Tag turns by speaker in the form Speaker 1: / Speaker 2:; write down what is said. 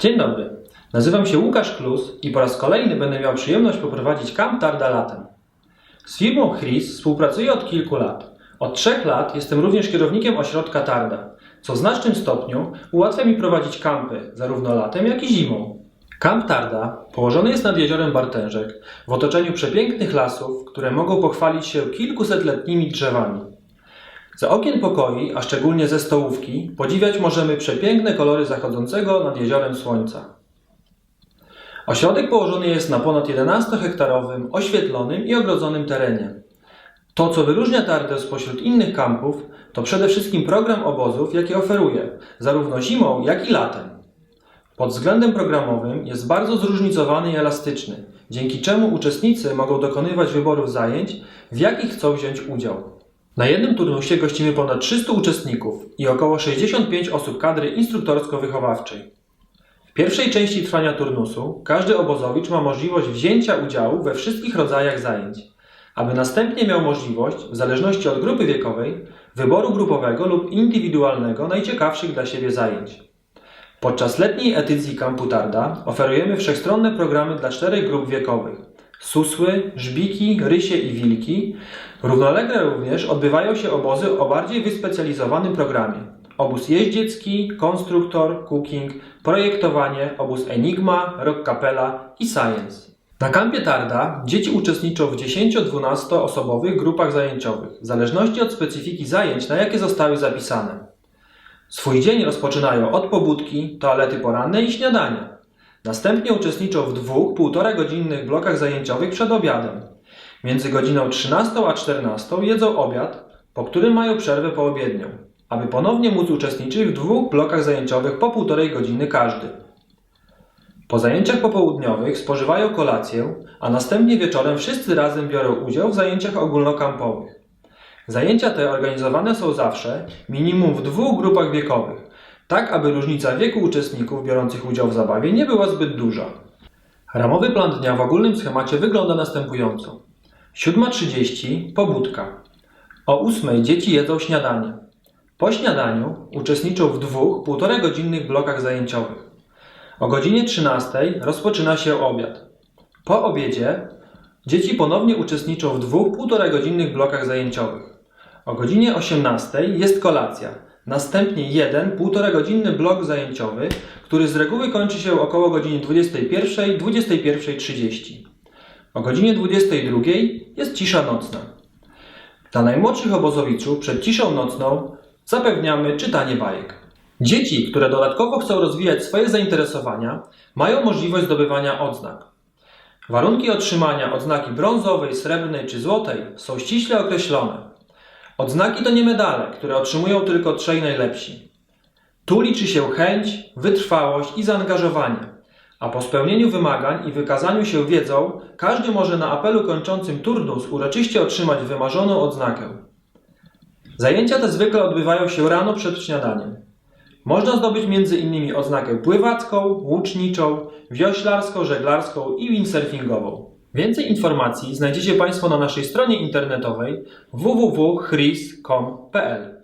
Speaker 1: Dzień dobry. Nazywam się Łukasz Klus i po raz kolejny będę miał przyjemność poprowadzić kamp Tarda latem. Z firmą Chris współpracuję od kilku lat. Od trzech lat jestem również kierownikiem ośrodka Tarda, co w znacznym stopniu ułatwia mi prowadzić kampy zarówno latem, jak i zimą. Kamp Tarda położony jest nad jeziorem Bartężek w otoczeniu przepięknych lasów, które mogą pochwalić się kilkusetletnimi drzewami. Za okien pokoi, a szczególnie ze stołówki, podziwiać możemy przepiękne kolory zachodzącego nad jeziorem słońca. Ośrodek położony jest na ponad 11-hektarowym, oświetlonym i ogrodzonym terenie. To, co wyróżnia Tardę spośród innych kampów, to przede wszystkim program obozów, jaki oferuje, zarówno zimą, jak i latem. Pod względem programowym jest bardzo zróżnicowany i elastyczny, dzięki czemu uczestnicy mogą dokonywać wyborów zajęć, w jakich chcą wziąć udział. Na jednym turnusie gościmy ponad 300 uczestników i około 65 osób kadry instruktorsko-wychowawczej. W pierwszej części trwania turnusu każdy obozowicz ma możliwość wzięcia udziału we wszystkich rodzajach zajęć, aby następnie miał możliwość, w zależności od grupy wiekowej, wyboru grupowego lub indywidualnego najciekawszych dla siebie zajęć. Podczas letniej edycji Kampu Tarda oferujemy wszechstronne programy dla czterech grup wiekowych. Susły, żbiki, rysie i wilki. Równolegle również odbywają się obozy o bardziej wyspecjalizowanym programie. Obóz jeździecki, konstruktor, cooking, projektowanie, obóz Enigma, rock capella i science. Na kampie Tarda dzieci uczestniczą w 10-12 osobowych grupach zajęciowych, w zależności od specyfiki zajęć, na jakie zostały zapisane. Swój dzień rozpoczynają od pobudki, toalety porannej i śniadania. Następnie uczestniczą w dwóch półtora godzinnych blokach zajęciowych przed obiadem. Między godziną 13 a 14 jedzą obiad, po którym mają przerwę poobiednią, aby ponownie móc uczestniczyć w dwóch blokach zajęciowych po półtorej godziny każdy. Po zajęciach popołudniowych spożywają kolację, a następnie wieczorem wszyscy razem biorą udział w zajęciach ogólnokampowych. Zajęcia te organizowane są zawsze minimum w dwóch grupach wiekowych, tak aby różnica wieku uczestników biorących udział w zabawie nie była zbyt duża. Ramowy plan dnia w ogólnym schemacie wygląda następująco. 7.30 pobudka. O 8.00 dzieci jedzą śniadanie. Po śniadaniu uczestniczą w dwóch półtora godzinnych blokach zajęciowych. O godzinie 13.00 rozpoczyna się obiad. Po obiedzie dzieci ponownie uczestniczą w dwóch półtora godzinnych blokach zajęciowych. O godzinie 18 jest kolacja. Następnie jeden półtora godzinny blok zajęciowy, który z reguły kończy się około godziny 21 21.30. O godzinie 22 jest cisza nocna. Dla najmłodszych obozowiczów przed ciszą nocną zapewniamy czytanie bajek. Dzieci, które dodatkowo chcą rozwijać swoje zainteresowania, mają możliwość zdobywania odznak. Warunki otrzymania odznaki brązowej, srebrnej czy złotej są ściśle określone. Odznaki to nie medale, które otrzymują tylko trzej najlepsi. Tu liczy się chęć, wytrwałość i zaangażowanie, a po spełnieniu wymagań i wykazaniu się wiedzą, każdy może na apelu kończącym turnus uroczyście otrzymać wymarzoną odznakę. Zajęcia te zwykle odbywają się rano przed śniadaniem. Można zdobyć m.in. odznakę pływacką, łuczniczą, wioślarską, żeglarską i windsurfingową. Więcej informacji znajdziecie Państwo na naszej stronie internetowej www.chris.com.pl